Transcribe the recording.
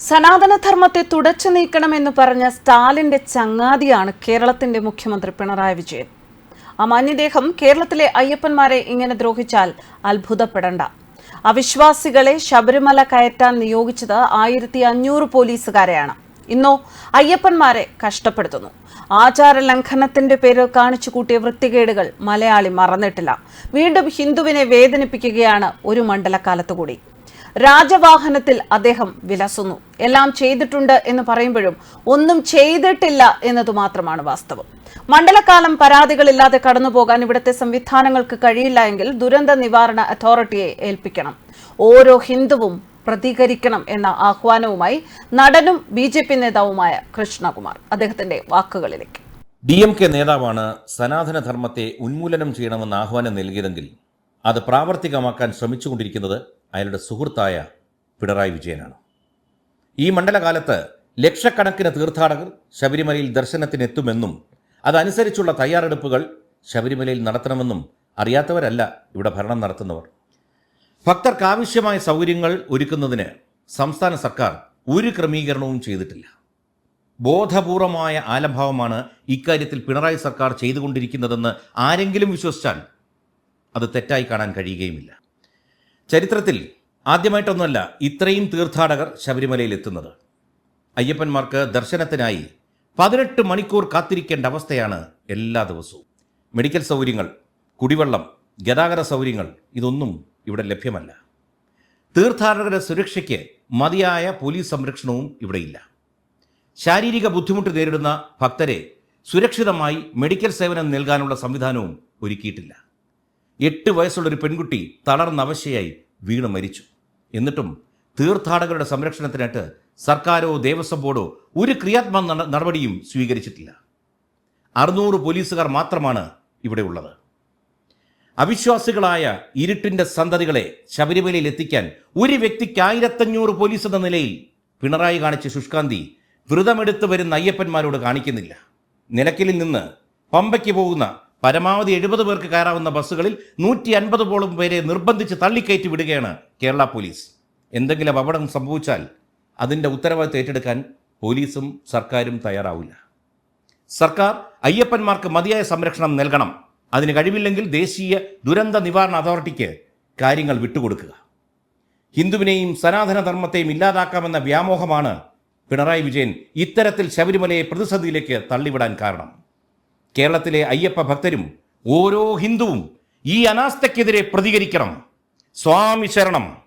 സനാതനധർമ്മത്തെ തുടച്ചു നീക്കണമെന്ന് പറഞ്ഞ സ്റ്റാലിന്റെ ചങ്ങാതിയാണ് കേരളത്തിന്റെ മുഖ്യമന്ത്രി പിണറായി വിജയൻ. ആ മാന്യദേഹം കേരളത്തിലെ അയ്യപ്പന്മാരെ ഇങ്ങനെ ദ്രോഹിച്ചാൽ അത്ഭുതപ്പെടണ്ട. അവിശ്വാസികളെ ശബരിമല കയറ്റാൻ നിയോഗിച്ചത് ആയിരത്തി അഞ്ഞൂറ് പോലീസുകാരെയാണ്. ഇന്നോ അയ്യപ്പന്മാരെ കഷ്ടപ്പെടുത്തുന്നു. ആചാര ലംഘനത്തിന്റെ പേരിൽ കാണിച്ചു കൂട്ടിയ വൃത്തികേടുകൾ മലയാളി മറന്നിട്ടില്ല. വീണ്ടും ഹിന്ദുവിനെ വേദനിപ്പിക്കുകയാണ് ഒരു മണ്ഡലകാലത്തു കൂടി രാജവാഹനത്തിൽ അദ്ദേഹം വിലസുന്നു. എല്ലാം ചെയ്തിട്ടുണ്ട് എന്ന് പറയുമ്പോഴും ഒന്നും ചെയ്തിട്ടില്ല എന്നത് മാത്രമാണ് വാസ്തവം. മണ്ഡലകാലം പരാതികളില്ലാതെ കടന്നുപോകാൻ ഇവിടുത്തെ സംവിധാനങ്ങൾക്ക് കഴിയില്ല എങ്കിൽ ദുരന്ത നിവാരണ അതോറിറ്റിയെ ഏൽപ്പിക്കണം. ഓരോ ഹിന്ദുവും പ്രതികരിക്കണം എന്ന ആഹ്വാനവുമായി നടനും ബി ജെ പി നേതാവുമായ കൃഷ്ണകുമാർ അദ്ദേഹത്തിന്റെ വാക്കുകളിലേക്ക്. ഡി എം കെ നേതാവാണ് സനാതനധർമ്മത്തെ ഉന്മൂലനം ചെയ്യണമെന്ന് ആഹ്വാനം നൽകിയതെങ്കിൽ അത് പ്രാവർത്തികമാക്കാൻ ശ്രമിച്ചുകൊണ്ടിരിക്കുന്നത് അയാളുടെ സുഹൃത്തായ പിണറായി വിജയനാണ്. ഈ മണ്ഡലകാലത്ത് ലക്ഷക്കണക്കിന് തീർത്ഥാടകർ ശബരിമലയിൽ ദർശനത്തിനെത്തുമെന്നും അതനുസരിച്ചുള്ള തയ്യാറെടുപ്പുകൾ ശബരിമലയിൽ നടത്തണമെന്നും അറിയാത്തവരല്ല ഇവിടെ ഭരണം നടത്തുന്നവർ. ഭക്തർക്ക് ആവശ്യമായ സൗകര്യങ്ങൾ ഒരുക്കുന്നതിന് സംസ്ഥാന സർക്കാർ ഒരു ക്രമീകരണവും ചെയ്തിട്ടില്ല. ബോധപൂർവമായ ആലംഭാവമാണ് ഇക്കാര്യത്തിൽ പിണറായി സർക്കാർ ചെയ്തുകൊണ്ടിരിക്കുന്നതെന്ന് ആരെങ്കിലും വിശ്വസിച്ചാൽ അത് തെറ്റായി കാണാൻ കഴിയുകയുമില്ല. ചരിത്രത്തിൽ ആദ്യമായിട്ടൊന്നുമല്ല ഇത്രയും തീർത്ഥാടകർ ശബരിമലയിൽ എത്തുന്നത്. അയ്യപ്പന്മാർക്ക് ദർശനത്തിനായി പതിനെട്ട് മണിക്കൂർ കാത്തിരിക്കേണ്ട അവസ്ഥയാണ് എല്ലാ ദിവസവും. മെഡിക്കൽ സൗകര്യങ്ങൾ കുടിവെള്ളം ഗതാഗത സൗകര്യങ്ങൾ ഇതൊന്നും ഇവിടെ ലഭ്യമല്ല. തീർത്ഥാടകരുടെ സുരക്ഷയ്ക്ക് മതിയായ പോലീസ് സംരക്ഷണവും ഇവിടെയില്ല ശാരീരിക ബുദ്ധിമുട്ട് നേരിടുന്ന ഭക്തരെ സുരക്ഷിതമായി മെഡിക്കൽ സേവനം നൽകാനുള്ള സംവിധാനവും ഒരുക്കിയിട്ടില്ല. എട്ട് വയസ്സുള്ള ഒരു പെൺകുട്ടി തളർന്നവശയായി വീണ് മരിച്ചു. എന്നിട്ടും തീർത്ഥാടകരുടെ സംരക്ഷണത്തിനായിട്ട് സർക്കാരോ ദേവസ്വം ബോർഡോ ഒരു ക്രിയാത്മക നട- നടപടിയും സ്വീകരിച്ചിട്ടില്ല. അറുന്നൂറ് പോലീസുകാർ മാത്രമാണ് ഇവിടെ ഉള്ളത്. അവിശ്വാസികളായ ഇരുട്ടിന്റെ സന്തതികളെ ശബരിമലയിൽ എത്തിക്കാൻ ഒരു വ്യക്തിക്ക് ആയിരത്തഞ്ഞൂറ് പോലീസ് എന്ന നിലയിൽ പിണറായി കാണിച്ച ശുഷ്കാന്തി വ്രതമെടുത്ത് വരുന്ന അയ്യപ്പന്മാരോട് കാണിക്കുന്നില്ല. നിലയ്ക്കലിൽ നിന്ന് പമ്പയ്ക്ക് പോകുന്ന പരമാവധി എഴുപത് പേർക്ക് കയറാവുന്ന ബസ്സുകളിൽ നൂറ്റി അൻപതോളം പേരെ നിർബന്ധിച്ച് തള്ളിക്കയറ്റി വിടുകയാണ് കേരള പോലീസ്. എന്തെങ്കിലും അപകടം സംഭവിച്ചാൽ അതിന്റെ ഉത്തരവാദിത്വം ഏറ്റെടുക്കാൻ പോലീസും സർക്കാരും തയ്യാറാവില്ല. സർക്കാർ അയ്യപ്പന്മാർക്ക് മതിയായ സംരക്ഷണം നൽകണം. അതിന് കഴിവില്ലെങ്കിൽ ദേശീയ ദുരന്ത നിവാരണ അതോറിറ്റിക്ക് കാര്യങ്ങൾ വിട്ടുകൊടുക്കുക. ഹിന്ദുവിനെയും സനാതനധർമ്മത്തെയും ഇല്ലാതാക്കാമെന്ന വ്യാമോഹമാണ് പിണറായി വിജയൻ ഇത്തരത്തിൽ ശബരിമലയെ പ്രതിസന്ധിയിലേക്ക് തള്ളിവിടാൻ കാരണം. കേരളത്തിലെ അയ്യപ്പ ഭക്തരും ഓരോ ഹിന്ദുവും ഈ അനാസ്ഥയ്ക്കെതിരെ പ്രതികരിക്കണം. സ്വാമി ശരണം.